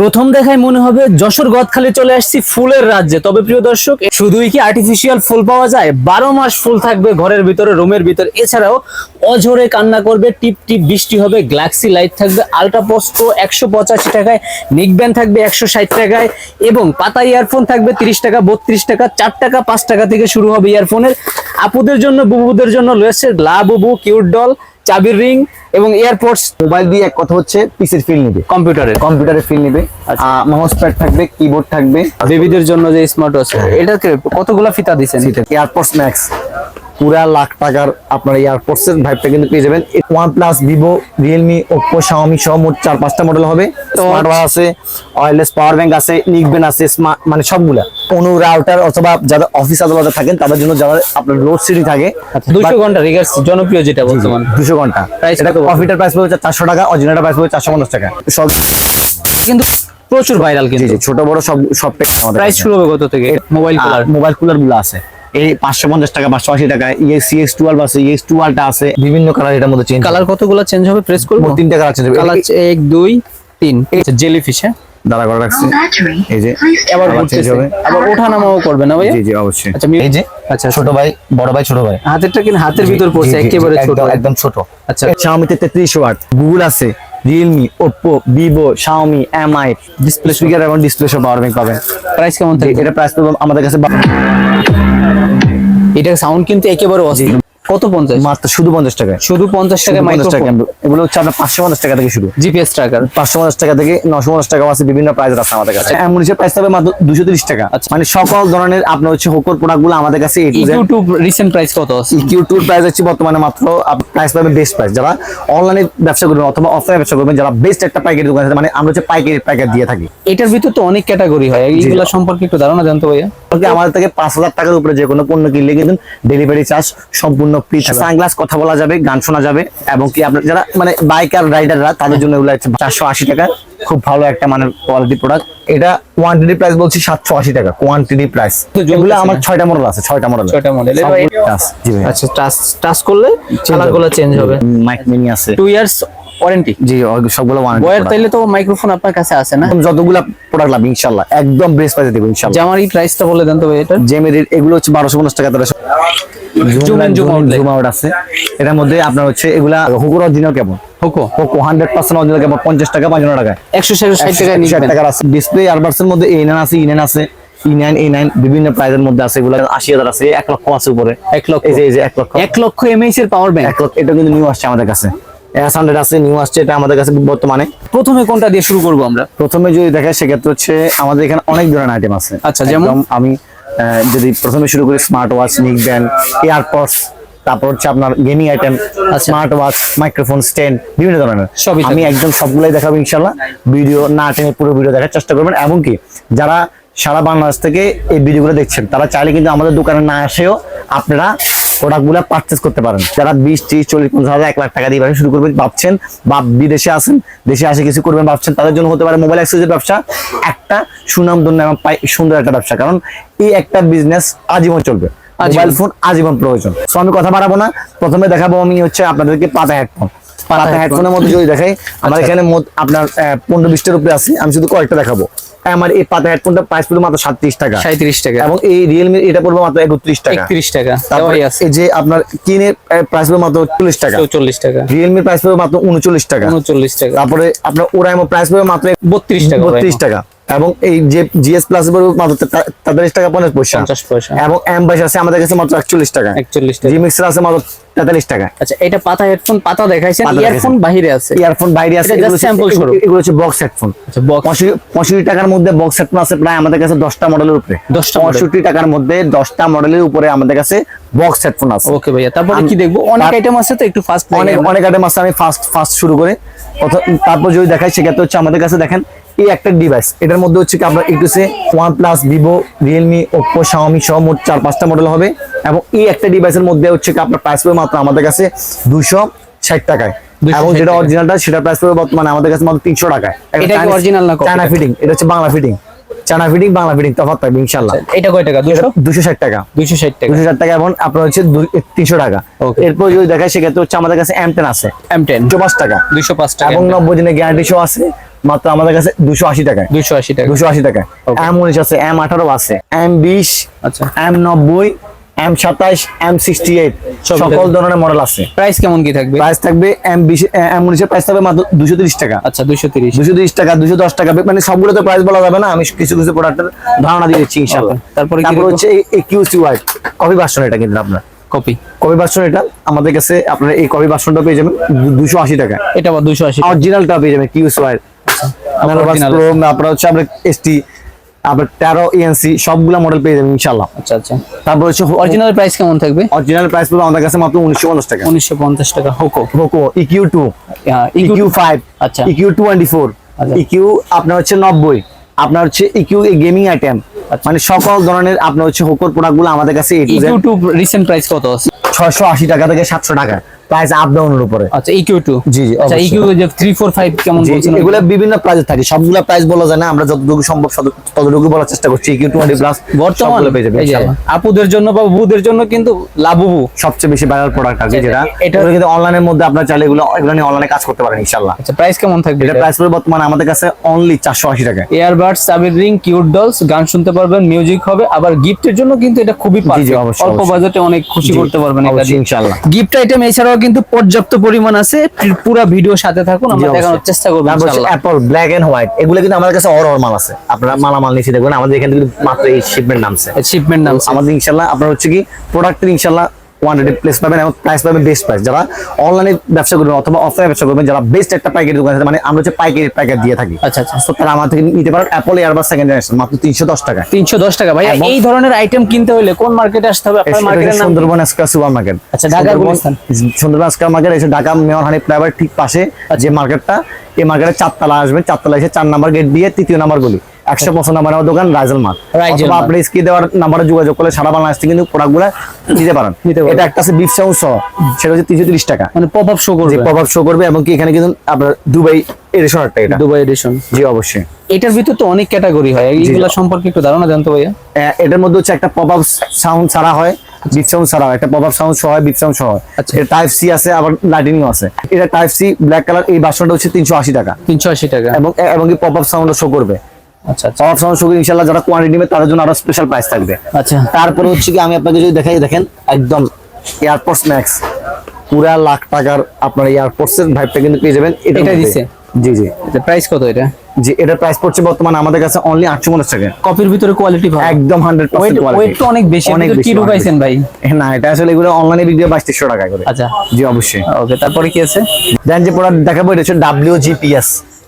প্রথম দেখায় মনে হবে যশোর গদখালি চলে আসছি ফুলের রাজ্যে। তবে প্রিয় দর্শক, শুধুই কি আর্টিফিশিয়াল ফুল পাওয়া যায়? বারো মাস ফুল থাকবে ঘরের ভিতরে, রুমের ভিতরে। এছাড়াও অঝরে কান্না করবে, টিপ টিপ বৃষ্টি হবে গ্লাক্সি লাইট থাকবে আলট্রা পোস্ট্রো একশো পঁচাশি টাকায় নিকব্যান থাকবে একশো ষাট টাকায় এবং পাতা ইয়ারফোন থাকবে তিরিশ টাকা, বত্রিশ টাকা, চার টাকা, পাঁচ টাকা থেকে শুরু হবে ইয়ারফোনের আপুদের জন্য, বুবুদের জন্য রয়েছে লা বুবু কিউট ডল চাবির রিং এবং এয়ারপোর্টস মোবাইল দিয়ে এক কথা হচ্ছে পিসির ফিল নিবে। কম্পিউটারের কম্পিউটারের ফিল নিবে। আর মাউস প্যাড থাকবে কিবোর্ড থাকবে। বেবিদের জন্য যে স্মার্ট ওয়াচ এটা কতগুলো ফিতা দিয়েছেন এয়ারপোর্টস ম্যাক্স পুরা লাখ টাকার আপনার এয়ারপোর্টস এর ভাইবটা কিন্তু পেয়ে যাবেন। One plus Vivo Realme Oppo Xiaomi সহ মোট চার পাঁচটা মডেল হবে স্মার্ট ওয়াচ আছে ওয়্যারলেস পাওয়ার ব্যাংক আছে নিকবেন আছে স্মার্ট মানে সবগুলা। কোনো রাউটার অথবা যারা অফিস আদালতে থাকেন তাদের জন্য যারা আপনার লোড সিটি থাকে দুশো ঘণ্টা রিগার্স জনপ্রিয় যেটা বর্তমান। দুশো ঘণ্টা। এটা কফিটার প্রাইস পড়বে চারশো টাকা অরিজিনালটার প্রাইস পড়বে চারশো পঞ্চাশ টাকা। সব কিন্তু প্রচুর ভাইরাল কিন্তু। ছোট বড় সব সব প্রাইস শুরু হবে কত থেকে? মোবাইল কুলার মোবাইল কুলারগুলো আছে। এই পাঁচশো পঞ্চাশ টাকা পাঁচশো আশি টাকা ইয়ে সিএক্স টুয়েলভ আছে ইএক্স টুয়েলভটা আছে বিভিন্ন কালার এটার মধ্যে চেঞ্জ কালার কতগুলো চেঞ্জ হবে? প্রেস করব? তিনটা কালার চেঞ্জ হবে। কালার এক দুই তিন। জেলি ফিশ হ্যাঁ? দাঁড়া করে রাখছি। Battery. এই যে আবার আবার হবে। আবার ওঠা নামাও করবে না ভাইয়া? জি জি অবশ্যই। আচ্ছা, এই যে আচ্ছা ছোট ভাই বড় ভাই ছোট ভাই। হাতেরটা কিনা হাতের ভিতর পড়ছে একেবারে ছোট। একদম- ছোট। আচ্ছা। শাওমিতে ওয়াট গুগল আছে Realme Oppo Vivo Xiaomi MI display speaker এবং ডিসপ্লে সব পাওয়ার ব্যাংক পাবেন। প্রাইস কেমন জি, থাকবে? এটা প্রাইস আমাদের কাছে এটা সাউন্ড কিন্তু একেবারে অস্থির। কত পঞ্চাশ? মাত্র শুধু পঞ্চাশ টাকা শুধু পঞ্চাশ টাকা শুধু 50 টাকা মাইক্রোফোন এগুলো হচ্ছে আপনার পাঁচশো পঞ্চাশ টাকা থেকে শুরু। জিপিএস ট্র্যাকার পাঁচশো পঞ্চাশ টাকা থেকে নশো পঞ্চাশ টাকা আছে বিভিন্ন প্রাইস আছে আমাদের কাছে। অ্যামুনিসের প্রাইস হবে মাত্র দুশো তিরিশ টাকা। আচ্ছা। মানে সকল ধরনের আপনার হচ্ছে হোকর প্রোডাক্টগুলো আমাদের কাছে A to Z YouTube recent price কত আছে? ইকিউ প্রাইস হচ্ছে বর্তমানে মাত্র প্রাইস পাবে বেস্ট প্রাইস যারা অনলাইনে ব্যবসা করবেন অথবা অফলাইনে ব্যবসা করবেন যারা বেস্ট একটা পাইকারি দোকান আছে মানে আমরা হচ্ছে পাইকারি প্যাকেট দিয়ে থাকি। এটার ভিতর তো অনেক ক্যাটাগরি হয়। এইগুলা সম্পর্কে একটু ধারণা জানতে ভাইয়া আমাদের থেকে পাঁচ হাজার টাকার উপরে যে কোনো পণ্য কিনলে কিন্তু ডেলিভারি চার্জ সম্পূর্ণ ফ্রি সানগ্লাস কথা বলা যাবে, গান শোনা যাবে, এবং কি আপনার যারা মানে বাইকার রাইডাররা তাদের জন্য এগুলো চারশো আশি টাকা। খুব ভালো একটা মানে কোয়ালিটি প্রোডাক্ট এটা কোয়ান্টিটি প্রাইস বলছি সাতশো আশি টাকা কোয়ান্টিটি প্রাইস এগুলো আমার ছয়টা মডেল আছে ছয়টা মডেল ছয়টা ভাই আচ্ছা টাচ টাচ করলে চেঞ্জ হবে। মাইক মিনি আছে। টু ইয়ার্স ওয়ারেন্টি জি সবগুলো ওয়ারেন্টি বয়ের তাইলে তো মাইক্রোফোন আপনার কাছে আছে না? যতগুলো প্রোডাক্ট লাগবে একদম বেস্ট প্রাইসে দেবো ইনশাল্লাহ জামার এই প্রাইসটা বলে দেন তো ভাই এটা। জেমের এগুলো হচ্ছে বারোশো পঞ্চাশ টাকা জুম আউট আছে। এটার মধ্যে আপনার হচ্ছে এগুলা হুকুর অরিজিনাল কেমন? Hoco? Poco hundred percent original কেমন পঞ্চাশ টাকা পঞ্চান্ন টাকা একশো ষাট ষাট টাকা ষাট টাকার আছে। ডিসপ্লে আরবার্সের মধ্যে এ নাইন আছে ই নাইন আছে ই নাইন এ নাইন বিভিন্ন প্রাইজের মধ্যে আছে এগুলো আশি হাজার আছে এক লক্ষ আছে উপরে। এক লক্ষ। এই যে এক লক্ষ। এক লক্ষ এমএইচ এর পাওয়ার ব্যাংক এটা কিন্তু নিউ আসছে আমাদের কাছে। এস হান্ড্রেড আছে নিউ আসছে এটা আমাদের কাছে বর্তমানে। প্রথমে কোনটা দিয়ে শুরু করব আমরা? প্রথমে যদি দেখে সেক্ষেত্রে হচ্ছে আমাদের এখানে অনেক ধরনের আইটেম আছে। আচ্ছা, যেমন? আমি যদি প্রথমে শুরু করি smart watch neck band AirPods তারপর হচ্ছে আপনার gaming item smart watch microphone stand বিভিন্ন ধরনের। সবই আমি একদম সবগুলাই দেখাবো ইনশাল্লাহ ভিডিও না টেনে পুরো ভিডিও দেখার চেষ্টা করবেন। এমনকি যারা সারা বাংলাদেশ থেকে এই ভিডিওগুলো দেখছেন তারা চাইলে কিন্তু আমাদের দোকানে না এসেও আপনারা প্রোডাক্টগুলো পারচেস করতে পারেন। যারা বিশ ত্রিশ চল্লিশ পঞ্চাশ হাজার এক লাখ টাকা দিয়ে ব্যবসা শুরু করবেন ভাবছেন বা বিদেশে আসেন দেশে আসে কিছু করবেন ভাবছেন তাদের জন্য হতে পারে মোবাইল অ্যাক্সেসের ব্যবসা। একটা সুনামধন্য এবং সুন্দর একটা ব্যবসা। কারণ এই একটা বিজনেস আজীবন চলবে। মোবাইল ফোন আজীবন প্রয়োজন। তো আমি কথা বাড়াবো না। প্রথমে দেখাবো আমি হচ্ছে আপনাদেরকে পাতা হেডফোন পাতা। হেডফোনের মধ্যে যদি দেখাই আমার আচ্ছা। এখানে মোট আপনার পনেরো বিশটার উপরে আছে। আমি শুধু কয়েকটা দেখাবো। আমার এই পাতা হেডফোনটা প্রাইস পড়বে মাত্র সাতত্রিশ টাকা। সাঁত্রিশ টাকা। এবং এই রিয়েলমি এটা পড়বে মাত্র একত্রিশ টাকা। একত্রিশ টাকা। তারপরে এই যে আপনার কিনের প্রাইস পড়বে মাত্র চল্লিশ টাকা। চল্লিশ টাকা। রিয়েলমির প্রাইস পড়বে মাত্র উনচল্লিশ টাকা। উনচল্লিশ টাকা। তারপরে আপনার ওরাইমো প্রাইস পড়বে মাত্র বত্রিশ টাকা বত্রিশ টাকা। এবং এই যে জিএস প্লাস মাত্র তেতাল্লিশ টাকা পঞ্চাশ পয়সা। পয়সা। এবং এম বাইশ আছে আমাদের কাছে মাত্র একচল্লিশ টাকা। একচল্লিশ টাকা। জি মিক্সার আছে মাত্র তেতাল্লিশ টাকা। আচ্ছা এটা পাতা হেডফোন পাতা দেখাইছেন ইয়ারফোন। বাহিরে আছে। ইয়ারফোন বাইরে আছে এগুলো হচ্ছে- স্বরূপ। এগুলো হচ্ছে বক্স হেডফোন আচ্ছা বক্স পঁয়ষট্টি টাকার মধ্যে বক্স হেডফোন আছে প্রায় আমাদের কাছে দশটা মডেলের উপরে। 10টা model। পঁয়ষট্টি টাকার মধ্যে দশটা মডেলের উপরে আমাদের কাছে বক্স হেডফোন আছে। ওকে ভাইয়া তারপরে কি দেখব? অনেক আইটেম আছে তো একটু ফাস্ট অনেক অনেক আইটেম আছে আমি ফার্স্ট ফার্স্ট শুরু করে। তারপর যদি দেখাই সেক্ষেত্রে হচ্ছে আমাদের কাছে দেখেন এই একটা ডিভাইস এটার মধ্যে হচ্ছে কি আপনার একটু one plus Vivo Realme Oppo Xiaomi সহ মোট চার পাঁচটা মডেল হবে এবং এই একটা ডিভাইসের মধ্যে হচ্ছে কি আপনার প্রাইস পড়বে মাত্র আমাদের কাছে দুশো ষাট টাকায়। এবং যেটা অরিজিনালটা সেটা প্রাইস পড়বে বর্তমানে আমাদের কাছে মাত্র তিনশো টাকায়। এটা কি না চায়না ফিটিং এটা হচ্ছে Bangla fitting China fitting Bangla fitting তফাৎ থাকবে ইনশাল্লাহ এটা কয় টাকা? দুশো দুশো ষাট টাকা। দুশো ষাট টাকা। দুশো ষাট টাকা এবং আপনার হচ্ছে তিনশো টাকা। এরপর যদি দেখায় সেক্ষেত্রে হচ্ছে আমাদের কাছে এম টেন আছে। এম টেন দুশো পাঁচ টাকা। দুশো পাঁচ টাকা এবং নব্বই দিনের গ্যারান্টি শো আছে। মাত্র আমাদের কাছে দুশো আশি টাকায়। দুইশো আশি টাকা। দুশো আশি Okay. এম উনিশ আছে এম আঠারো আছে এম বিশ আচ্ছা। এম নব্বই এম সাতাইশ এম সিক্সটি এইট সকল ধরনের মডেল আছে। প্রাইস কেমন কি থাকবে? প্রাইস থাকবে এম বিশ এম উনিশের প্রাইস থাকবে মাত্র দুশো তিরিশ টাকা। আচ্ছা দুইশো তিরিশ। দুশো তিরিশ টাকা দুশো দশ টাকা। মানে সবগুলো তো প্রাইস বলা যাবে না আমি কিছু কিছু প্রোডাক্টের ধারণা দিয়ে দিচ্ছি ইনশাল্লাহ তারপরে কি তারপর হচ্ছে এই কিউসি ওয়াইট কফি ভার্সন এটা কিন্তু আপনার। কপি কফি ভার্সন এটা আমাদের কাছে আপনার এই কফি ভার্সনটা পেয়ে যাবেন দুশো আশি টাকা এটা আবার দুইশো আশি অরিজিনালটা পেয়ে যাবেন কিউসি ওয়াইট আপনার হচ্ছে আপনার এসটি আপনার তেরো ইএনসি সবগুলো মডেল পেয়ে যাবেন ইনশাল্লাহ আচ্ছা আচ্ছা। তারপর হচ্ছে অরিজিনাল প্রাইস কেমন থাকবে? অরিজিনাল প্রাইস পড়বে আমাদের কাছে মাত্র উনিশশো পঞ্চাশ টাকা। উনিশশো পঞ্চাশ টাকা Hoco Poco EQ two EQ five আচ্ছা। ইকিউ টোয়েন্টি ফোর আচ্ছা। ইকিউ আপনার হচ্ছে নব্বই আপনার হচ্ছে ইকিউ গেমিং আইটেম আচ্ছা। মানে সকল ধরনের আপনার হচ্ছে হোকোর প্রোডাক্টগুলো আমাদের কাছে ইকিউ টু রিসেন্ট প্রাইস কত আছে? ছয়শো আশি টাকা থেকে সাতশো টাকা। প্রাইস আপ ডাউনের উপরে। আচ্ছা ইকিউ টু জি, জি, আচ্ছা ইকিউ যে থ্রি ফোর ফাইভ কেমন জি, বলছেন এগুলো বিভিন্ন প্রাইসে থাকে। সবগুলা প্রাইস বলা যায় না। আমরা যতটুকু সম্ভব ততটুকু বলার চেষ্টা করছি। ইকিউ টোয়েন্টি প্লাস বর্তমান ইনশাআল্লাহ। আপুদের জন্য বা বুদের জন্য কিন্তু লাভবু। সবচেয়ে বেশি ভাইরাল প্রোডাক্ট আছে আচ্ছা, যেটা। এটা- এটা কিন্তু অনলাইনের মধ্যে আপনার চাইলে এগুলো এগুলো নিয়ে অনলাইনে কাজ করতে পারেন ইনশাল্লাহ আচ্ছা প্রাইস কেমন থাকবে এটা প্রাইস পড়বে বর্তমানে আমাদের কাছে অনলি চারশো আশি টাকা। এয়ারবাডস সাবির রিং কিউট ডলস গান শুনতে পারবেন মিউজিক হবে। আবার গিফটের জন্য কিন্তু এটা খুবই পারফেক্ট অল্প। বাজেটে অনেক খুশি করতে পারবেন এটা ইনশাআল্লাহ। গিফট আইটেম এছাড়াও কিন্তু পর্যাপ্ত পরিমাণ আছে। পুরো ভিডিও সাথে থাকুন আমরা দেখানোর চেষ্টা করব ইনশাআল্লাহ। অ্যাপল ব্ল্যাক এন্ড হোয়াইট এগুলো কিন্তু আমাদের কাছে অর অর মাল আছে। আপনারা মালামাল নিচে দেখবেন আমাদের এখানে কিন্তু মাত্র এই শিপমেন্ট নামছে। শিপমেন্ট নাম আমাদের ইনশাআল্লাহ আপনারা হচ্ছে কি প্রোডাক্টের প্লেস পাবেন এবং প্রাইস পাবেন বেস্ট প্রাইস যারা অনলাইনে ব্যবসা করবেন অথবা অফলাইনে ব্যবসা করবেন যারা বেস্ট একটা দোকান আছে মানে আমরা হচ্ছে পাইকারি প্যাকেট দিয়ে থাকি। আচ্ছা আচ্ছা। তারা আমার থেকে নিতে পারেন অ্যাপল এয়ারবাস সেকেন্ড জেনারেশন মাত্র তিনশো দশ টাকা তিনশো দশ টাকা। ভাই এই ধরনের আইটেম কিনতে হলে কোন মার্কেটে আসতে হবে? আপনার মার্কেটের নাম সুন্দরবন সুপার মার্কেট। আচ্ছা, ঢাকার সুন্দরবন মার্কেট এসে ঢাকা মেয়র হানি ফ্লাইওভার ঠিক পাশে যে মার্কেটটা এই মার্কেটের চারতলা আসবেন চারতলা এসে চার নাম্বার গেট দিয়ে তৃতীয় নাম্বার গলি। একশো নাম্বার আমার দোকান রাইজেল মার্ট অথবা আপনি স্ক্রিন দেওয়ার নাম্বারে যোগাযোগ করলে সারা বাংলাদেশ থেকে কিন্তু নিতে পারেন। এটা একটা আছে বিফ সাউন্ড সহ সেটা হচ্ছে তিনশো তিরিশ টাকা। মানে পপ আপ শো করবে। পপ আপ শো করবে এবং কি এখানে কিন্তু আপনার দুবাই এডিশন একটা এটা। দুবাই এডিশন জি অবশ্যই। এটার ভিতর তো অনেক ক্যাটাগরি হয়। এইগুলা সম্পর্কে একটু ধারণা জানতো ভাইয়া। এটার মধ্যে হচ্ছে একটা পপ আপ সাউন্ড ছাড়া হয় বিপ সাউন্ড ছাড়া হয়। একটা পপ আপ সাউন্ড সহ হয় বিপ সাউন্ড সহ। এটা টাইপ সি আছে আবার লাইটিনিং আছে। এটা টাইপ সি ব্ল্যাক কালার এই বাসনটা হচ্ছে তিনশো আশি টাকা। তিনশো আশি টাকা। এবং এবং কি পপ আপ সাউন্ড শো করবে। আচ্ছা আচ্ছা। পপ আপ সাউন্ড শো করে ইনশাল্লাহ যারা কোয়ান্টিটি নেবে তাদের জন্য আরও স্পেশাল প্রাইস থাকবে। আচ্ছা। তারপরে হচ্ছে কি আমি আপনাকে যদি দেখাই দেখেন একদম এয়ারপোর্টস ম্যাক্স পুরা লাখ টাকার আপনার এয়ারপোর্টস এর ভাইবটা কিন্তু পেয়ে যাবেন। এটা দিছে? জি জি। প্রাইস কত এটা? জি এটার প্রাইস পড়ছে বর্তমানে আমাদের কাছে অনলি আটশো পঞ্চাশ টাকা। কপির ভিতরে কোয়ালিটি ভালো। একদম ওয়েট তো অনেক বেশি। অনেক কি ঢুকাইছেন ভাই। না এটা আসলে এগুলো অনলাইনে বিক্রি হয় টাকা করে। আচ্ছা। জি অবশ্যই। ওকে তারপরে কি আছে? দেন যে প্রোডাক্ট দেখাবো এটা হচ্ছে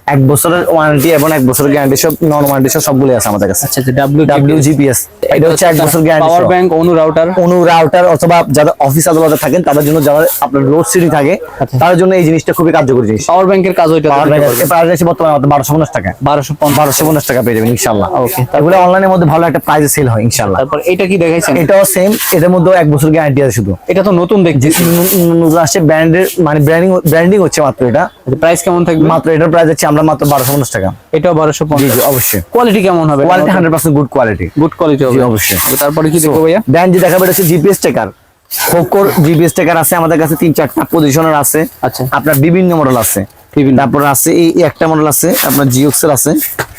এক বছরের ওয়ারেন্টি এবং এক বছরের গ্যারান্টি সব নন ওয়ারেন্টি সব সবগুলো আছে আমাদের কাছে। আচ্ছা আচ্ছা ডাব্লিউ ডাব্লিউ জিপিএস এটা হচ্ছে এক বছর guarantee power bank ONU router ONU router অথবা যারা অফিস আদালতে থাকেন তাদের জন্য যারা আপনার রোড সিটি থাকে আচ্ছা। তাদের জন্য এই জিনিসটা খুবই কার্যকরী জিনিস। পাওয়ার ব্যাংকের কাজ ওইটা পাওয়ার ব্যাংক প্রাইস আছে বর্তমানে আমাদের বারোশো পঞ্চাশ টাকা। বারোশো বারোশো পঞ্চাশ টাকা পেয়ে যাবেন ইনশাল্লাহ ওকে তারপরে অনলাইনের মধ্যে ভালো একটা প্রাইসে সেল হয় ইনশাল্লাহ তারপর এটা কি দেখাইছেন? এটাও সেম এটার মধ্যে এক বছর গ্যারান্টি আছে শুধু। এটা তো নতুন দেখছি। নতুন আসছে ব্র্যান্ডের মানে ব্র্যান্ডিং ব্র্যান্ডিং হচ্ছে মাত্র এটা। প্রাইস কেমন থাকবে? মাত্র এটার প্রাইস হচ্ছে আমরা মাত্র বারোশো পঞ্চাশ টাকা। এটাও বারোশো পঞ্চাশ। অবশ্যই। কোয়ালিটি কেমন হবে? Quality hundred percent good quality good quality হবে। অবশ্যই। তারপরে কি দেখব ভাইয়া? ব্র্যান্ড যে দেখাবে হচ্ছে জিপিএস টেকার ফোকোর জিপিএস টেকার আছে আমাদের কাছে তিন চারটা পজিশনের আছে। আচ্ছা। আপনার বিভিন্ন মডেল আছে। তারপর আছে এই একটা মডেল আছে আপনার জিওক্সের আছে।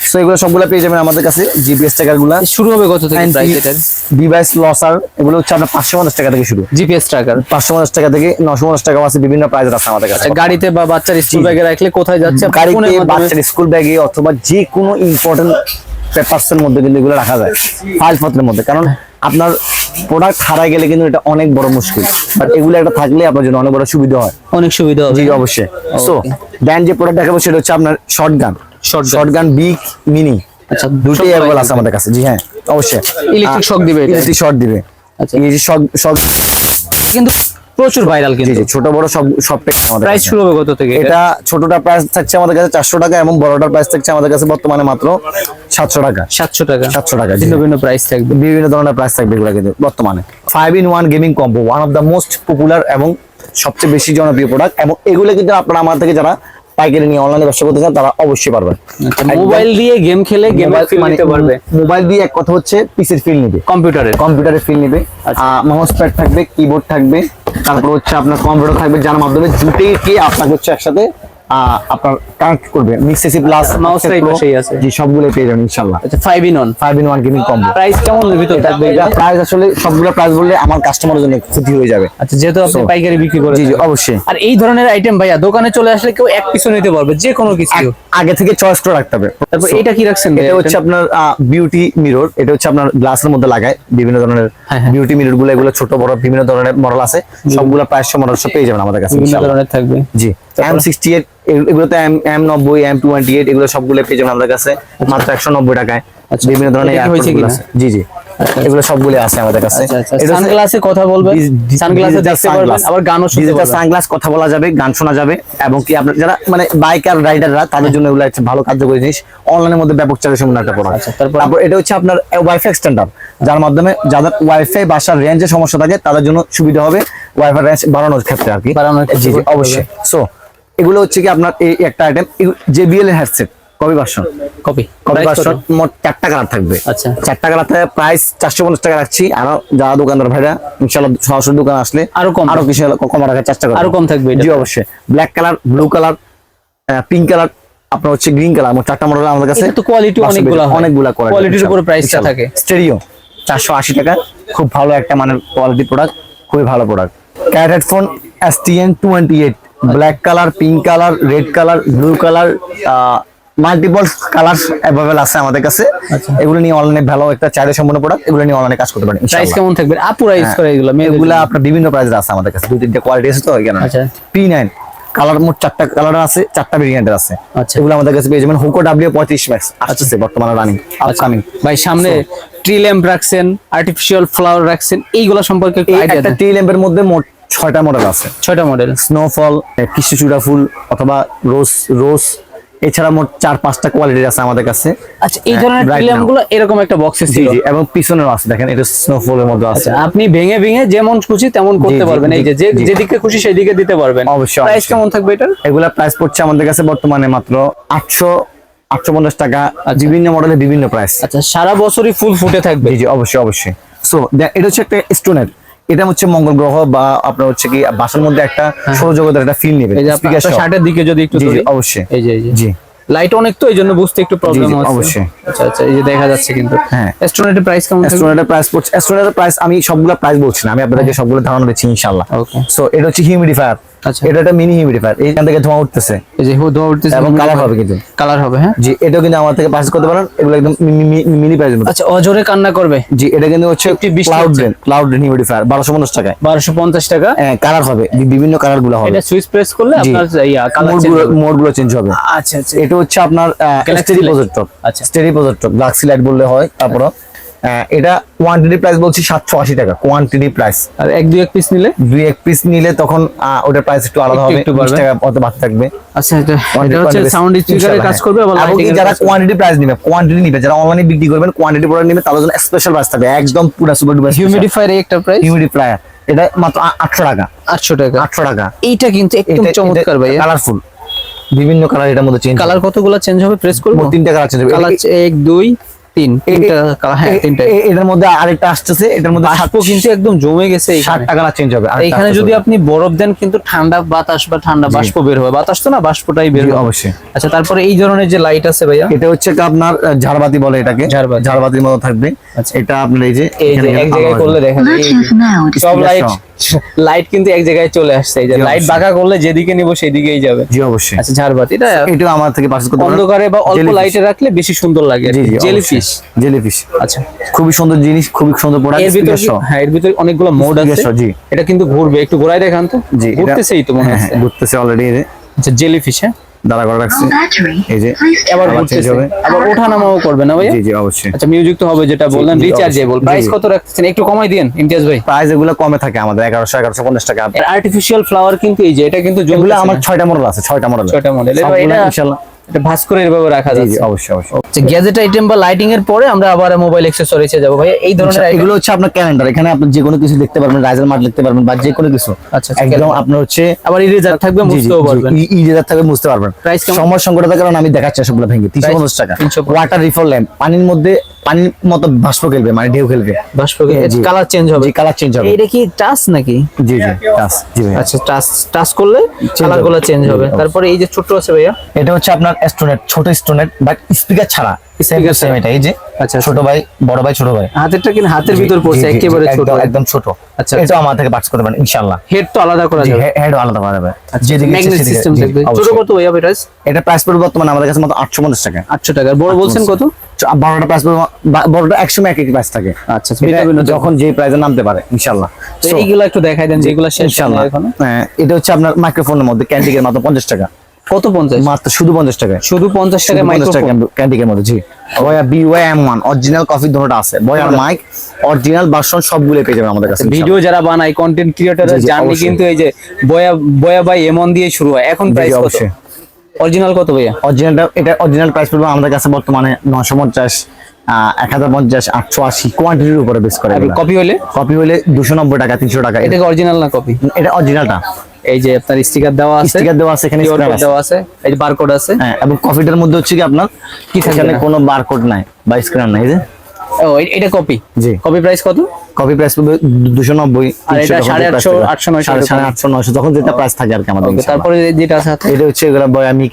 সো এগুলো সবগুলো পেয়ে যাবেন আমাদের কাছে জিপিএস টেকারগুলা শুরু হবে কত থেকে প্রাইস এটার? ডিভাইস লসার এগুলো হচ্ছে আপনার পাঁচশো পঞ্চাশ টাকা থেকে শুরু। জিপিএস ট্র্যাকার পাঁচশো পঞ্চাশ টাকা থেকে নশো পঞ্চাশ টাকা আছে বিভিন্ন প্রাইস আছে আমাদের কাছে। গাড়িতে বা বাচ্চার স্কুল ব্যাগে রাখলে কোথায় যাচ্ছে? গাড়িতে বাচ্চার স্কুল ব্যাগে অথবা যে কোনো ইম্পর্টেন্ট পেপারস এর মধ্যে কিন্তু এগুলো রাখা যায় ফাইল পত্রের মধ্যে। কারণ আপনার প্রোডাক্ট হারাই গেলে কিন্তু এটা অনেক বড় মুশকিল। বাট এগুলো একটা থাকলে আপনার জন্য অনেক বড় সুবিধা হয়। অনেক সুবিধা হবে। জি অবশ্যই। সো দেন যে প্রোডাক্ট দেখাবো সেটা হচ্ছে আপনার shotgun shotgun Shotgun। Shotgun big mini আচ্ছা দুটোই অ্যাভেলেবল আছে আমাদের কাছে। জি হ্যাঁ অবশ্যই। ইলেকট্রিক শক দিবে এটা? ইলেকট্রিক শক দিবে। আচ্ছা। এই যে শক শক কিন্তু প্রচুর ভাইরাল কিন্তু। ছোট বড় সব সব প্রাইস শুরু হবে কত থেকে? এটা ছোটটা প্রাইস থাকছে আমাদের কাছে চারশো টাকা এবং বড়টার প্রাইস থাকছে আমাদের কাছে বর্তমানে মাত্র সাতশো টাকা। সাতশো টাকা। সাতশো টাকা। ভিন্ন ভিন্ন প্রাইস থাকবে। বিভিন্ন ধরনের প্রাইস থাকবে এগুলো কিন্তু বর্তমানে। Five in one gaming combo one of the most popular এবং সবচেয়ে বেশি জনপ্রিয় প্রোডাক্ট এবং এগুলো কিন্তু আপনারা আমার থেকে যারা পাইকারি নিয়ে অনলাইনে ব্যবসা করতে চান তারা অবশ্যই পারবেন। মোবাইল দিয়ে গেম খেলে গেমের ফিল মানে নিতে পারবে। মোবাইল দিয়ে এক কথা হচ্ছে পিসের ফিল নিবে। কম্পিউটারে কম্পিউটারে ফিল নিবে। মাউস প্যাড থাকবে কিবোর্ড থাকবে তারপর হচ্ছে আপনার কম্পিউটার থাকবে যার মাধ্যমে কি আপনাকে হচ্ছে একসাথে আপনার কানেক্ট করবে। মিক্স এসি প্লাস এই পাশেই আছে। জি সবগুলো পেয়ে যাবেন ইনশাআল্লাহ আচ্ছা five in one five in one gaming combo price কেমন ভিতর থাকবে এটা প্রাইস আসলে সবগুলো প্রাইস বললে আমার কাস্টমারের জন্য ক্ষতি হয়ে যাবে। আচ্ছা যেহেতু আপনি পাইকারি বিক্রি করে জি জি অবশ্যই। আর এই ধরনের আইটেম ভাইয়া দোকানে চলে আসলে কেউ এক পিছু নিতে পারবে যে কোনো কিছু। আগে থেকে চয়েস করে রাখতে হবে। তারপর এটা কি রাখছেন এটা হচ্ছে আপনার বিউটি মিরর এটা হচ্ছে আপনার গ্লাসের মধ্যে লাগায়। বিভিন্ন ধরনের হ্যাঁ, হ্যাঁ। বিউটি মিররগুলো এগুলো ছোট বড় বিভিন্ন ধরনের মডেল আছে। সবগুলো প্রাইস মডেল সব পেয়ে যাবেন আমাদের কাছে বিভিন্ন ধরনের থাকবে। জি। M sixty eight M M নব্বই এম টোয়েন্টি এইট এগুলো সবগুলো পেয়ে যাবেন আমাদের কাছে। মাত্র একশো নব্বই টাকায়। আচ্ছা। বিভিন্ন ধরনের জি জি। এগুলো সবগুলো আছে আমাদের কাছে। আচ্ছা আচ্ছা। সানগ্লাসে কথা বলবেন? ডিজ- সানগ্লাসে দেখতে পারবেন আবার গানও শুনতে পারবেন। সানগ্লাস কথা বলা যাবে গান শোনা যাবে এবং কি আপনার যারা মানে বাইকার রাইডাররা তাদের জন্য এগুলো একটা ভালো কার্যকরী জিনিস। অনলাইনের মধ্যে ব্যাপক চালের সম্পূর্ণ একটা প্রোডাক্ট আচ্ছা, তারপর? এটা হচ্ছে আপনার ওয়াইফাই এক্সটেন্ডার যার মাধ্যমে যাদের ওয়াইফাই বাসার রেঞ্জে সমস্যা থাকে তাদের জন্য সুবিধা হবে ওয়াইফাই রেঞ্জ বাড়ানোর ক্ষেত্রে আর কি। বাড়ানোর জি অবশ্যই। সো এগুলো হচ্ছে কি আপনার এই একটা আইটেম জেবিএল এর headset copy version copy copy version মোট চারটা কালার থাকবে। আচ্ছা। চারটা কালার প্রাইস চারশো পঞ্চাশ টাকা রাখছি। আরও যারা দোকানদার ভাইরা ইনশাল্লাহ সরাসরি দোকান আসলে আরও কম আরও কিছু কম রাখার চেষ্টা করব আরও কম থাকবে। জি অবশ্যই। Black colour blue colour pink colour আপনার হচ্ছে গ্রিন কালার আমার চারটা মডেল আমাদের কাছে তো বাস্তবে অনেকগুলা। অনেকগুলা Quality র উপরে price টা থাকে। স্টেরিও চারশো আশি টাকা। খুব ভালো একটা মানের কোয়ালিটি প্রোডাক্ট খুবই ভালো product cat headphone S T N twenty eight black colour pink colour red colour blue colour multiple colour available আছে আমাদের কাছে। আচ্ছা। এগুলো নিয়ে অনলাইনে ভালো একটা চাহিদা সম্পন্ন প্রোডাক্ট এগুলো নিয়ে অনলাইনে কাজ করতে পারেন প্রাইস কেমন থাকবে? আপুরা ইউজ করে এগুলো এগুলা আপনার বিভিন্ন প্রাইসের আছে আমাদের কাছে। দুই তিনটা কোয়ালিটি আছে তো এখানে। আচ্ছা। পি নাইন কালার মোট চারটা কালার আছে চারটা ভেরিয়েন্টের আছে। আচ্ছা। এগুলো আমাদের কাছে পেয়ে যাবেন হুকো ডাব্লিউ পঁয়ত্রিশ ম্যাক্স আসছে বর্তমানে রানিং আপকামিং ভাই সামনে ট্রি ল্যাম্প রাখছেন আর্টিফিশিয়াল ফ্লাওয়ার রাখছেন এইগুলো সম্পর্কে একটু আইডিয়া একটা দেন। টি ল্যাম্পের মধ্যে মোট ছয়টা মডেল আছে। ছয়টা মডেল স্নোফল কৃষ্ণচূড়া ফুল অথবা রোজ রোজ এছাড়া মোট চার পাঁচটা কোয়ালিটির আছে আমাদের কাছে। আচ্ছা এই ধরনের. ল্যাম্পগুলো এরকম একটা বক্সে ছিল? জি এবং পিছনেও আছে দেখেন এটা স্নোফলের মধ্যে আছে। আচ্ছা আপনি ভেঙে ভেঙে যেমন খুশি তেমন করতে পারবেন। এই যে যে- যেদিকে খুশি সেদিকে দিতে পারবেন। অবশ্যই, প্রাইস কেমন থাকবে এটার? এগুলা প্রাইস পড়ছে আমাদের কাছে বর্তমানে মাত্র আটশো আটশো পঞ্চাশ টাকা। বিভিন্ন মডেলের বিভিন্ন প্রাইস আচ্ছা সারা বছরই ফুল ফুটে থাকবে। জি জি অবশ্যই অবশ্যই। সো এটা হচ্ছে একটা স্টোনের এটা হচ্ছে মঙ্গল গ্রহ বা আপনার হচ্ছে কি বাসার মধ্যে একটা সৌরজগতের একটা ফিল নেবে। হ্যাঁ। শার্টের দিকে যদি একটু। অবশ্যই। এই যে জি। লাইট অনেক তো এই জন্য বুঝতে একটু প্রবলেম হচ্ছে। অবশ্যই। আচ্ছা আচ্ছা এই যে দেখা যাচ্ছে কিন্তু। হ্যাঁ। অ্যাস্ট্রোনেটের প্রাইস কেমন অ্যাস্ট্রোনেটের প্রাইস পড়ছে অ্যাস্ট্রোনেটের প্রাইস আমি সবগুলো প্রাইস বলছি না আমি আপনাদেরকে সবগুলো ধারণা দিচ্ছি ইনশাআল্লাহ। ওকে সো এটা হচ্ছে হিউমিডিফায়ার আচ্ছা। এটা একটা মিনি হিউমিডিফায়ার এইখান থেকে ধোঁয়া উঠতেছে। এই যে ধোয়া উঠতেছে এবং কালার হবে কিন্তু। কালার হবে হ্যাঁ? জি এটাও কিন্তু আমার থেকে পারচেজ করতে পারেন। এগুলো একদম মিনি প্রাইসের মধ্যে। আচ্ছা অজরে কান্না করবে। জি এটা কিন্তু হচ্ছে cloud. Drain cloud drain humidifier বারোশো পঞ্চাশ টাকায়। বারোশো পঞ্চাশ টাকা। কালার হবে। বিভিন্ন কালারগুলো হবে। এটা সুইচ প্রেস করলে আপনার ইয়া কালার মোডগুলো চেঞ্জ হবে। আচ্ছা আচ্ছা। এটা হচ্ছে আপনার স্টেডি প্রজেক্টর আচ্ছা। স্টেডি প্রজেক্টর গ্লাক্সি লাইট বললে হয় তারপর এটা কোয়ান্টিটি প্রাইস বলছি সাতশো আশি টাকা কোয়ান্টিটি প্রাইস আর এক দুই এক পিস নিলে? দুই এক পিস নিলে তখন ওটার প্রাইস একটু আলাদা হবে একটু টাকা মতো বাড়তে থাকবে। আচ্ছা এটা এটা হচ্ছে সাউন্ড স্পিকারে কাজ করবে আবার হ্যাঁ। যারা কোয়ান্টিটি প্রাইস নিবে কোয়ান্টিটি নিবে যারা অনলাইনে বিক্রি করবেন কোয়ান্টিটি প্রোডাক্ট নিবে তাদের জন্য স্পেশাল প্রাইস থাকবে একদম পুরো সুপার ডুপার হিউমিডিফায়ার একটা প্রাইস হিউমিডিফায়ার এটা মাত্র আটশো টাকা। আটশো টাকা। আটশো টাকা। এইটা কিন্তু একদম চমৎকার ভাই কালারফুল বিভিন্ন কালার এটার মধ্যে চেঞ্জ কালার কতগুলো চেঞ্জ হবে? প্রেস করব? তিনটা কালার চেঞ্জ হবে। কালার এক দুই তিন তিনটা কালার হ্যাঁ তিনটা। এটার মধ্যে আরেকটা আসতেছে এটার মধ্যে বাষ্প কিন্তু একদম জমে গেছে ষাটটা কালার চেঞ্জ হবে এখানে যদি আপনি বরফ দেন কিন্তু ঠান্ডা বাতাস বা ঠান্ডা বাষ্প বের হবে বাতাস তো না বাষ্পটাই বের হবে। অবশ্যই। আচ্ছা তারপরে এই ধরনের যে লাইট আছে ভাইয়া? এটা হচ্ছে আপনার ঝাড়বাতি বলে এটাকে। ঝাড়বাতির মতো থাকবে। আচ্ছা। এটা আপনার এই যে এই যে এক জায়গায় করলে দেখেন. সব লাইট লাইট কিন্তু এক জায়গায় চলে আসছে এই যে লাইট। বাঁকা করলে যেদিকে নিব সেদিকেই যাবে। জি অবশ্যই। আচ্ছা ঝাড়বাতি এটা এটাও আমার থেকে পারচেজ করতে অন্ধকারে বা অল্প লাইটে রাখলে বেশি সুন্দর লাগে জি জি জেলিফিশ। জেলিফিশ। আচ্ছা। খুবই সুন্দর জিনিস খুবই সুন্দর প্রোডাক্টের ভিতরে হ্যাঁ এর ভিতরে অনেকগুলো মোড আছে। জি। এটা কিন্তু ঘুরবে। একটু ঘোরাই দেখান তো। জি ঘুরতেছেই তো মনে হ্যাঁ, হচ্ছে। হ্যাঁ, ঘুরতেছে অলরেডি আচ্ছা জেলিফিশ হ্যাঁ। দাঁড়া করে রাখছি। এই যে আবার ঘুরতেছে। হবে। আবার ওঠা নামাও করবে না ভাইয়া? জি জি অবশ্যই। আচ্ছা মিউজিক তো হবে যেটা বললেন রিচার্জেবল প্রাইস কত রাখছেন একটু কমাই দিন ইমতিয়াজ ভাই। প্রাইস এগুলো কমে থাকে আমাদের এগারোশো এগারোশো পঞ্চাশ টাকা। এর আর্টিফিশিয়াল ফ্লাওয়ার কিন্তু এই যে এটা কিন্তু এগুলো আমার না। ছয়টা মডেল আছে ছয়টা মডেল ছয়টা মডেল এটা ইনশাল্লাহ এটা ভাস করে এভাবে রাখা যাচ্ছে। অবশ্যই অবশ্যই। আচ্ছা গ্যাজেট আইটেম বা লাইটিং এর পরে আমরা আবার মোবাইল অ্যাকসেসরিজে যাব। ভাই এই ধরনের আচ্ছা, এগুলো হচ্ছে আপনার ক্যালেন্ডার এখানে আপনি যে কোনো কিছু দেখতে পারবেন রাইজার মার্ট লিখতে পারবেন বা যে কোনো কিছু। আচ্ছা, আচ্ছা, একদম আপনার হচ্ছে আবার ইরেজার থাকবে মুছতেও পারবেন। ইরেজার থাকবে বুঝতে পারবেন। প্রাইস? সময় সংকটের কারণে আমি দেখাচ্ছি সবগুলো ভেঙে। তিনশো Price? পঞ্চাশ টাকা। ওয়াটার রিফল ল্যাম্প পানির মধ্যে পানির মতো বাষ্প খেলবে মানে ঢেউ খেলবে। বাষ্প। কালার চেঞ্জ হবে। কালার চেঞ্জ হবে। এটা কি টাচ নাকি? জি জি টাচ জি আচ্ছা টাচ টাচ করলে কালারগুলো চেঞ্জ হবে। তারপরে এই যে ছোট আছে ভাইয়া। এটা হচ্ছে আপনার স্টোনেট ছোট স্টোনেট বাট স্পিকার ছাড়া। Speaker সেম এটা এই যে আচ্ছা, ছোট ভাই বড় ভাই ছোট ভাই। হাতেরটা কিনা হাতের ভিতর পড়ছে একেবারে ছোট। একদম- ছোট। আচ্ছা, এটা আমার থেকে পার্টস করতে পারেন ইনশাআল্লাহ। হেড তো আলাদা করা যাবে। হেড আলাদা করা যাবে। যেদিকে ইচ্ছে ম্যাগনেট সিস্টেম থাকবে। ছোট কত ভাইয়া এটা প্রাইস পড়বে বর্তমানে আমাদের কাছে মাত্র আটশো পঞ্চাশ টাকা। 800 টাকা। বড় বলছেন কত? প্রাইস বড়টা একশো এক এক প্রাইস থাকে। আচ্ছা যখন যে প্রাইসে নামতে পারে So, এইগুলো একটু দেখাই দেন যেগুলো এখন। হ্যাঁ, এটা হচ্ছে আপনার মাইক্রোফোনের মধ্যে ক্যান্ডিকের মাত্র পঞ্চাশ টাকা। কত পঞ্চাশ? মাত্র শুধু পঞ্চাশ টাকা শুধু পঞ্চাশ টাকা মাইক্রোফোন ক্যান্ডিকের মধ্যে জি। Boya B Y M one original copy আছে। বয়ার মাইক অরিজিনাল ভার্সন সবগুলো পেয়ে যাবেন আমাদের কাছে ভিডিও যারা বানায় কন্টেন্ট ক্রিয়েটর জি, জি, জার্নি অবশ্যই। কিন্তু এই যে বয়া বয়া বাই এমন দিয়ে শুরু হয়। এখন প্রাইস কত? অবশ্যই। অরিজিনাল কত ভাইয়া? অরিজিনালটা এটা অরিজিনাল প্রাইস পড়বে আমাদের কাছে বর্তমানে নশো পঞ্চাশ এক হাজার পঞ্চাশ আটশো আশি। কোয়ান্টিটির উপরে বেস করে কপি হলে? কপি হলে দুশো নব্বই টাকা তিনশো টাকা। এটা অরিজিনাল না কপি এটা অরিজিনালটা এই যে আপনার স্টিকার দেওয়া আছে স্টিকার দেওয়া আছে এখানে আছে। দেওয়া আছে এই যে বারকোড আছে। হ্যাঁ এবং কপিটার মধ্যে হচ্ছে কি আপনার কি না? কোনো বারকোড নাই বা স্ক্যানার নাই এই যে। ও এটা কপি জি। কপি প্রাইস কত? কপি প্রাইস পড়বে দুশো নব্বই আর এটা সাড়ে আটশো, আটশো, নয়শো এরকম। সাড়ে আটশো নয়শো যখন যেটা প্রাইস থাকে আর কি আমাদের তারপরে যেটা আছে? এটা হচ্ছে এগুলো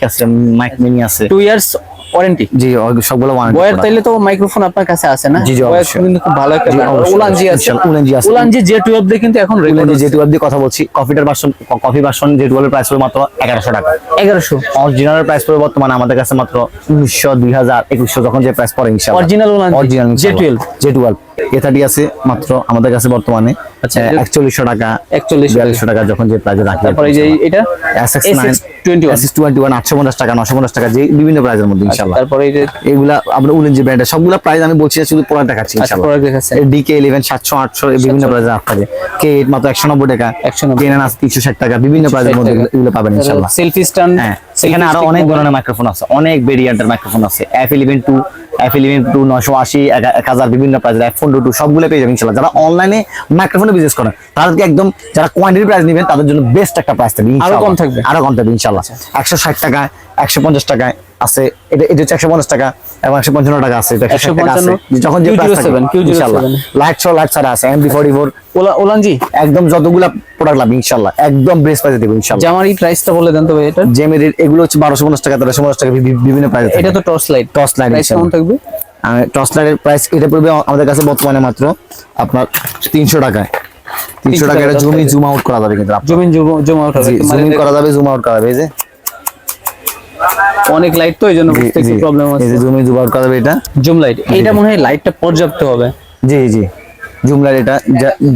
আছে মাইক মিনি আছে। টু ইয়ার্স ওয়ারেন্টি জি সবগুলো ওয়ারেন্টি বয়ের তাইলে তো মাইক্রোফোন আপনার কাছে আছে না? জি, জি, কিন্তু খুব ভালো একটা জি, উলানজি আছে। উলানজি আছে। উলানজি জে টুয়েলভ দিয়ে কিন্তু এখন রেগুলার যেহেতু আপনি কথা বলছি। কফিটার ভার্সন কফি ভার্সন যে টুয়েলভ প্রাইস পড়বে মাত্র এগারোশো টাকা। এগারোশো? অরিজিনাল প্রাইস পড়বে বর্তমানে আমাদের কাছে মাত্র উনিশশো দুই হাজার একুশশো যখন যে প্রাইস পড়ে ইনশাল্লাহ। Original Ulanzi original J twelve J twelve A thirty আছে মাত্র আমাদের কাছে বর্তমানে। আচ্ছা, একচল্লিশশো টাকা একচল্লিশ বিয়াল্লিশশো টাকা যখন যে প্রাইসে রাখি তারপরে যে এটা SX SX nine 21 SX twenty one আটশো পঞ্চাশ টাকা নশো পঞ্চাশ টাকা যে বিভিন্ন প্রাইসের মধ্যে ইনশাল্লাহ তারপরে এই যে এগুলা আপনার উলেন যে ব্র্যান্ডের সবগুলা প্রাইস আমি বলছি না, শুধু প্রোডাক্ট দেখাচ্ছি আচ্ছা ইনশাল্লাহ ডিকে ইলেভেন সাতশো আটশো এই বিভিন্ন প্রাইসে আপনাকে কে এইট মাত্র একশো নব্বই টাকা 190 টেন আছে তিনশো ষাট টাকা বিভিন্ন প্রাইসের মধ্যে এগুলো- এগুলো পাবেন ইনশাল্লাহ সেলফি স্ট্যান্ড হ্যাঁ এখানে আরও অনেক ধরনের মাইক্রোফোন আছে অনেক ভেরিয়েন্টের মাইক্রোফোন আছে F eleven two F eleven two নশো আশি এক হাজার বিভিন্ন প্রাইসের এফ টু সবগুলো পেয়ে যাবেন ইনশাল্লাহ। যারা অনলাইনে মাইক্রোফোনে বিজনেস করেন তাদেরকে একদম যারা কোয়ান্টিটি প্রাইস নেবেন তাদের জন্য বেস্ট একটা প্রাইস থাকবে ইনশাল্লাহ। কম থাকবে? আরও কম থাকবে ইনশাল্লাহ। একশো ষাট টাকা একশো পঞ্চাশ টাকায় আছে। এটা এটা হচ্ছে একশো পঞ্চাশ টাকা এবং একশো পঞ্চান্ন টাকা আছে। এটা 160 টাকা আছে যখন যে প্রাইস থাকে Q07, Q07 ইনশাল্লাহ। লাইট ছ লাইট ছাড়া আছে এমবি ফোর্টি ফোর ওলা ওলানজি? একদম যতগুলা প্রোডাক্ট লাগবে ইনশাল্লাহ একদম বেস্ট প্রাইসে দেবো ইনশাল্লাহ। জামার এই প্রাইসটা বলে দেন এটা। জেমের এগুলো হচ্ছে বারোশো পঞ্চাশ টাকা তেরোশো পঞ্চাশ টাকা বিভিন্ন প্রাইস এটা তো torch light torch light price থাকবে টর্চ লাইটের প্রাইস এটা পড়বে আমাদের কাছে বর্তমানে মাত্র আপনার তিনশো টাকায়। তিনশো 300 টাকা এটা জুমি। জুম আউট করা যাবে কিন্তু জুম জুম মানে জুমিং করা যাবে। জুম আউট করা যাবে এই যে। অনেক লাইট তো এই জন্য প্রবলেম এই আছে। যে জুমি জুম আউট করা যাবে এটা। জুম লাইট এটা মনে হয় লাইটটা পর্যাপ্ত হবে। জি জি। জুম লাইট এটা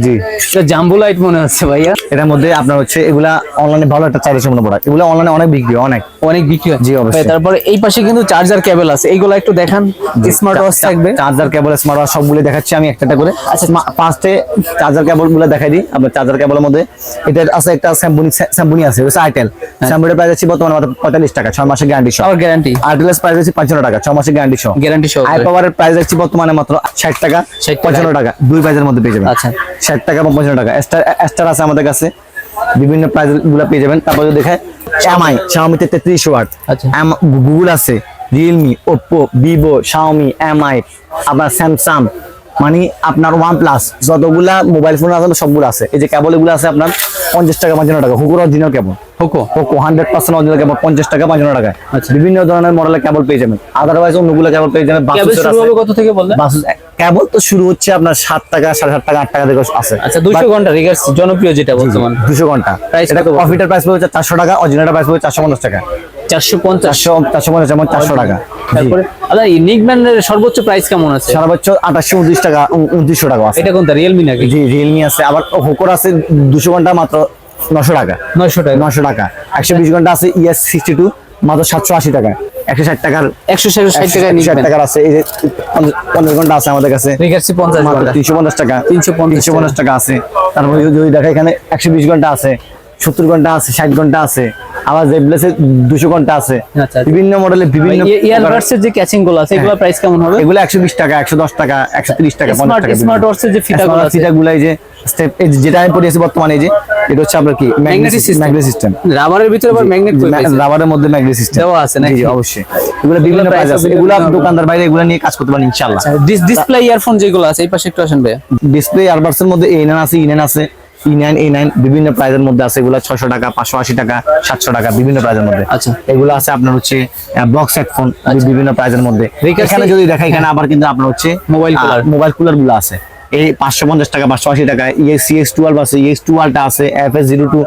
জি। এটা জাম্বু লাইট মনে হচ্ছে ভাইয়া। এটার মধ্যে আপনার হচ্ছে এগুলা অনলাইনে ভালো একটা চাহিদা সম্পন্ন প্রোডাক্ট এগুলো অনলাইনে অনেক বিক্রি অনেক। অনেক বিক্রি জি, অবশ্যই। তারপরে এই পাশে কিন্তু চার্জার কেবল আছে। এইগুলো একটু দেখান। স্মার্ট ওয়াচ থাকবে। চার্জার কেবল স্মার্ট ওয়াচ সবগুলো দেখাচ্ছি আমি একটা একটা করে। আচ্ছা। ফার্স্টে চার্জার কেবলগুলো দেখাই দিই। আপনার চার্জার কেবলের মধ্যে এটা আছে একটা স্যাম্পুনি স্যাম্পুনি আছে হচ্ছে আইটেল স্যাম্পুনের প্রাইস আছে বর্তমানে মাত্র পঁয়তাল্লিশ টাকা ছয় মাসের গ্যারান্টি সহ। আবার গ্যারান্টি আইটেলের প্রাইস আছে পঞ্চান্ন টাকা ছয় মাসের গ্যারান্টি সহ। গ্যারান্টি সহ। আই পাওয়ারের প্রাইস আছে বর্তমানে মাত্র ষাট টাকা 60 টাকা। পঞ্চান্ন টাকা দুই প্রাইসের মধ্যে পেয়ে যাবেন। আচ্ছা। ষাট টাকা এবং পঞ্চান্ন টাকা। স্টার স্টার আছে আমাদের কাছে। বিভিন্ন প্রাইজগুলো পেয়ে যাবেন। তারপর যদি দেখায় এমআই শাওমিতে তেত্রিশ ওয়াট আচ্ছা। গুগল আছে Realme Oppo Vivo Xiaomi MI আপনার স্যামসাং মানে আপনার ওয়ান প্লাস যতগুলা মোবাইল ফোন আছে সবগুলো আছে। এই যে কেবল এগুলো আছে আপনার পঞ্চাশ টাকা পঞ্চান্ন টাকা। হুকুর original cable Hoco Poco hundred percent original cable পঞ্চাশ টাকা পঞ্চান্ন টাকায়। আচ্ছা। বিভিন্ন ধরনের মডেলের কেবল পেয়ে যাবেন। আদারওয়াইজ অন্যগুলো কেবল পেয়ে যাবেন কত থেকে বললেন কেবল তো শুরু হচ্ছে আপনার সাত টাকা সাড়ে সাত টাকা আট টাকা থেকে আছে। আচ্ছা দুশো ঘণ্টা রিগার্স জনপ্রিয় যেটা বর্তমান। দুশো ঘণ্টা। এটা? কফিটার প্রাইস পড়বে চারশো টাকা অরিজিনালটা প্রাইস পড়বে চারশো পঞ্চাশ টাকা। চারশো পঞ্চাশ। চারশো পঞ্চাশ এবং চারশো টাকা। তারপরে আচ্ছা নিকম্যানের সর্বোচ্চ প্রাইস কেমন আছে? সর্বোচ্চ আঠাশশো উনত্রিশ টাকা উন- উনত্রিশশো টাকা আছে। এটা কোনটা রিয়েলমি নাকি? জি রিয়েলমি আছে। আবার হোকোর আছে দুশো ঘণ্টা মাত্র নশো টাকা। নয়শো টাকা। নশো টাকা। একশো বিশ ঘণ্টা আছে ইএস সিক্সটি টু মাত্র সাতশো আশি টাকা। একশো ষাট টাকার একশো ষাট টাকা ষাট টাকার আছে। এই যে পঞ্চাশ- ঘণ্টা আছে আমাদের কাছে। তিনশো পঞ্চাশ টাকা। তিনশো পঞ্চাশ টাকা। আছে। তারপরে যদি যদি দেখা এখানে একশো বিশ ঘণ্টা আছে। সত্তর ঘণ্টা আছে ষাট ঘণ্টা আছে আবার জেবলেসে দুশো ঘণ্টা আছে। আচ্ছা। বিভিন্ন মডেলের বিভিন্ন ইয়ারবাডস এর যে ক্যাচিংগুলো আছে এগুলো প্রাইস কেমন হবে? এগুলো একশো বিশ টাকা একশো দশ টাকা একশো তিরিশ টাকা স্মার্ট টাকা স্মার্ট ওয়াচ এর যে ফিতাগুলো আছে। ফিটাগুলো এই যে যে- যেটা আমি পড়িয়েছি বর্তমানে এই যে এটা হচ্ছে আপনার কি? সিস্টেম রাবারের ভিতরে আবার ম্যাগনেট রাবারের মধ্যে ম্যাগনেট সিস্টেম দেওয়া আছে নাকি? অবশ্যই। এগুলো বিভিন্ন প্রাইস আছে। এগুলো দোকানদার বাইরে এগুলো নিয়ে কাজ করতে পারেন ইনশাআল্লাহ। ডিসপ্লে ইয়ারফোন যেগুলো আছে এই পাশে একটু আসেন ভাই ডিসপ্লে ইয়ারবাডসের মধ্যে এ নাইন আছে ই নাইন আছে। ই নাইন এ নাইন বিভিন্ন প্রাইজের মধ্যে আছে এগুলো ছয়শো টাকা পাঁচশো আশি টাকা সাতশো টাকা বিভিন্ন প্রাইজের মধ্যে। আচ্ছা। এগুলো আছে আপনার হচ্ছে বক্স হেডফোন বিভিন্ন প্রাইজের মধ্যে। এখানে যদি দেখা এখানে আবার কিন্তু আপনার হচ্ছে মোবাইল কুলার মোবাইল কুলারগুলো আছে। এই পাঁচশো পঞ্চাশ টাকা পাঁচশো আশি টাকা ইয়ে সিএক্স টুয়েলভ আছে ইএক্স টুয়েলভটা আছে F S zero two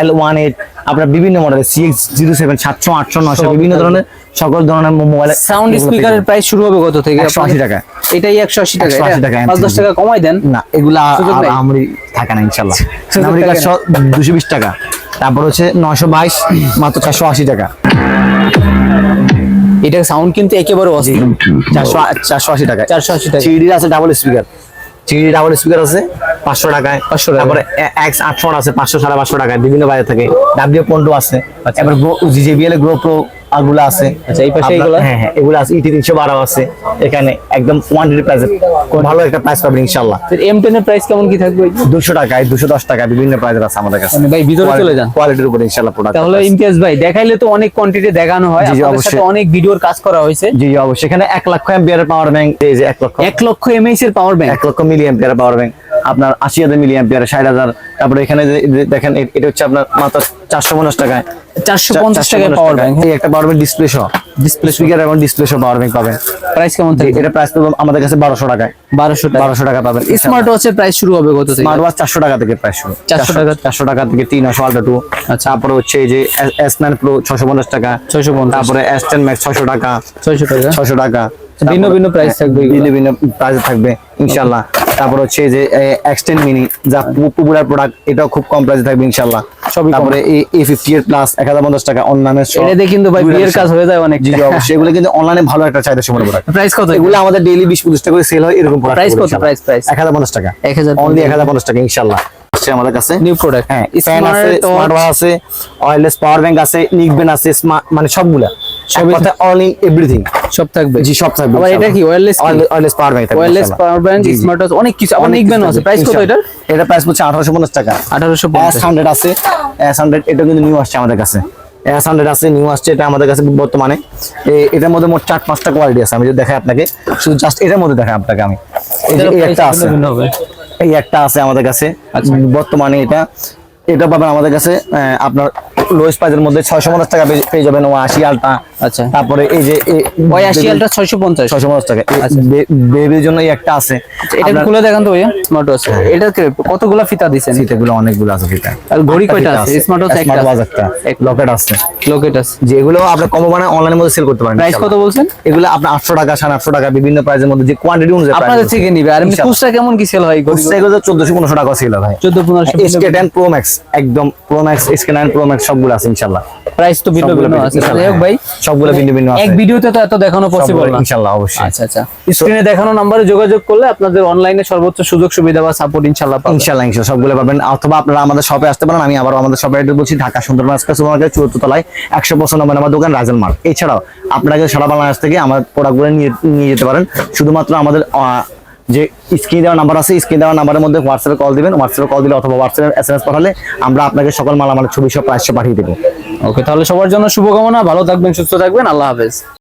L one eight আপনার বিভিন্ন মডেলের সিএক্স জিরো সেভেন সাতশো আটশো নশো বিভিন্ন ধরনের সকল ধরনের মোবাইল সাউন্ড স্পিকারের প্রাইস শুরু হবে কত থেকে? 180 টাকা। এটাই একশো আশি টাকা 180 টাকা, পাঁচ দশ টাকা কমাই দেন। না এগুলা আমরি থাকে না ইনশাল্লাহ আমেরিকা? দুশো বিশ টাকা। তারপর হচ্ছে নয়শো বাইশ মাত্র চারশো আশি টাকা। এটা সাউন্ড কিন্তু একেবারে অস্থির। চারশো চারশো আশি টাকা। চারশো আশি টাকা। সিডি আছে double speaker three double speaker আছে পাঁচশো টাকায়। 500 টাকা। তারপরে এক্স আটশো আছে পাঁচশো সাড়ে পাঁচশো টাকায়। বিভিন্ন বাজার থাকে। ডাব্লিউ পন্ডো আছে। তারপরে জিজেবিএল গ্রো প্রো গুলো আছে। আচ্ছা, এই পাশে এগুলা? হ্যাঁ হ্যাঁ এগুলো আছে ইটি তিনশো বারো আছে। এখানে একদম কোয়ান্টিটি প্রাইস ভালো একটা প্রাইস পাবেন ইনশাল্লাহ এম টেন এর প্রাইস কেমন কি থাকবে দুশো টাকায় দুশো দশ টাকা বিভিন্ন প্রাইজের আছে আমাদের কাছে। মানে ভাই ভিতরে চলে যান। কোয়ালিটির উপরে ইনশাল্লাহ প্রোডাক্ট তাহলে ইমতিয়াজ ভাই দেখাইলে তো অনেক কোয়ান্টিটি দেখানো হয়। অবশ্যই। সাথে অনেক ভিডিওর কাজ করা হয়েছে। জি অবশ্যই। এখানে এক লক্ষ এম্পিয়ারের পাওয়ার ব্যাংক এই যে এক লক্ষ। এক লক্ষ এমএইচ এর পাওয়ার ব্যাংক এক লক্ষ মিলি এম্পিয়ারের পাওয়ার ব্যাংক আপনার আশি হাজার মিলি এম্পিয়ার ষাট হাজার। তারপরে এখানে দেখেন এটা হচ্ছে আপনার মাত্র চারশো পঞ্চাশ টাকায়। চারশো পঞ্চাশ টাকায় পাওয়ার ব্যাংক একটা পাওয়ার ব্যাংক ডিসপ্লে সহ। ডিসপ্লে স্পিকার এবং ডিসপ্লে সহ পাওয়ার ব্যাংক পাবেন। প্রাইস কেমন থাকবে? এটা প্রাইস পাবেন আমাদের কাছে বারোশো টাকায়। বারোশো বারোশো টাকা পাবেন। স্মার্ট ওয়াচের প্রাইস শুরু হবে কত স্মার্ট ওয়াচ চারশো টাকা থেকে প্রাইস শুরু। 400 টাকা। চারশো টাকা থেকে তিন আশো আলট্রা টু আচ্ছা। তারপরে হচ্ছে এই যে এস নাইন প্রো ছশো পঞ্চাশ টাকা। 650 তারপরে এস টেন ম্যাক্স ছশো টাকা। ছয়শো টাকা। ছশো টাকা। ভিন্ন ভিন্ন price থাকবে ভিন্ন ভিন্ন প্রাইস থাকবে তারপর হচ্ছে যে এক্সটেন মিনি যা পপুলার প্রোডাক্ট এটাও খুব কম প্রাইসে থাকবে সবই তারপরে এ ফিফটি এইট প্লাস এক হাজার পঞ্চাশ টাকা অনলাইনে এটা দিয়ে কিন্তু ভাই বিয়ের কাজ হয়ে যায় অনেক। জি অবশ্যই। এগুলো কিন্তু অনলাইনে ভালো একটা চাহিদা সময় প্রোডাক্ট প্রাইস কত এগুলো? আমাদের ডেইলি বিশ পঁচিশ টাকা করে সেল হয় এরকম Price কত? Price, price? এক হাজার পঞ্চাশ টাকা। 1050 অনলি এক হাজার পঞ্চাশ টাকা ইনশাল্লাহ আসছে আমাদের কাছে। নিউ প্রোডাক্ট হ্যাঁ ফ্যান আছে স্মার্ট ওয়াচ আছে ওয়্যারলেস পাওয়ার ব্যাংক আছে নিকবেন আছে স্মার্ট মানে সবগুলা। সব কথা অল ইন এভরিথিং সব থাকবে। জি সব থাকবে আবার এটা কি wireless wireless power bank wireless power bank জি, জি। স্মার্ট ওয়াচ অনেক কিছু অনেক নিকবেন আছে। প্রাইস কত ইনশাআল্লাহ। এটা প্রাইস হচ্ছে আঠারোশো পঞ্চাশ টাকা। আঠারোশো এস পঞ্চাশ হান্ড্রেড আছে। এস হান্ড্রেড এটা কিন্তু নিউ আসছে আমাদের কাছে। এস হান্ড্রেড আছে নিউ আসছে এটা আমাদের কাছে বর্তমানে। এটার মধ্যে মোট চার পাঁচটা কোয়ালিটি আছে। আমি যদি দেখাই আপনাকে শুধু জাস্ট এটার মধ্যে দেখাই আপনাকে আমি। এই একটা আছে। এই একটা আছে আমাদের কাছে। আচ্ছা। বর্তমানে এটা এটা পাবেন আমাদের কাছে আপনার লোয়েস্ট প্রাইজের মধ্যে ছয়শো পঞ্চাশ টাকা পেয়ে- যাবেন ও আশি আলটা আচ্ছা। তারপরে এই যে ওই আশি আলটা ছয়শো পঞ্চাশ। ছয়শো পঞ্চাশ টাকা। বেবির জন্য এই একটা আছে। এটা খুলে দেখান তো ভাইয়া স্মার্ট ওয়াচ এটা কতগুলা ফিতা দিছেন? সিটেগুলো অনেকগুলো আছে ফিতা। আর ঘড়ি কয়টা আছে? স্মার্ট ওয়াচ একটা স্মার্ট একটা। এক লকেট আছে। লোকেট আছে। যেগুলো আপনি কম মানে অনলাইনের মধ্যে সেল করতে পারেন প্রাইস কত বলছেন? এগুলো আপনার আটশো টাকা সাড়ে আটশো টাকা বিভিন্ন প্রাইজের মধ্যে যে কোয়ান্টিটি অনুযায়ী আপনাদের থেকে নিবে। আর এমনি। খুচরা কেমন কি সেল হয় এগুলো চোদ্দশো পনেরোশো টাকা ছিল ভাই চোদ্দ পনেরোশো এসকে টেন প্রো ম্যাক্স একদম pro max SK nine pro max সবগুলো আছে ইনশাল্লাহ প্রাইস তো ভিন্ন ভিন্ন আছে। ইনশাআল্লাহ, ভাই সবগুলো ভিন্ন ভিন্ন আছে। এক ভিডিওতে তো এত দেখানো পসিবল না। ইনশাল্লাহ অবশ্যই। আচ্ছা আচ্ছা। স্ক্রিনে দেখানো নম্বরে যোগাযোগ করলে আপনাদের অনলাইনে সর্বোচ্চ সুযোগ সুবিধা বা সাপোর্ট ইনশাল্লাহ পাবেন। ইনশাল্লাহ ইনশাল্লাহ সবগুলো পাবেন। অথবা আপনারা আমাদের শপে আসতে পারেন আমি আবার আমাদের শপে অ্যাড্রেস বলছি ঢাকা সুন্দরবন এক্সপ্রেস সুপারমার্কেট চুয়াত্তর তলায় একশো পঁচান্ন নম্বর আমার দোকান রাজেল মার্ট এছাড়াও আপনারা সারা বাংলাদেশ থেকে আমার প্রোডাক্টগুলো নিয়ে নিয়ে যেতে পারেন। শুধুমাত্র আমাদের যে স্ক্রিনে দেওয়া নাম্বার আছে, স্ক্রিন দেওয়া নাম্বারের মধ্যে হোয়াটসঅ্যাপে কল দিবেন হোয়াটসঅ্যাপে কল দিলে অথবা হোয়াটসঅ্যাপে এস এম এস পাঠালে আমরা আপনাকে সকল মালামালের ছবি সব প্রাইস পাঠিয়ে দেবো। ওকে তাহলে সবার জন্য শুভকামনা, ভালো থাকবেন, সুস্থ থাকবেন, আল্লাহ হাফেজ।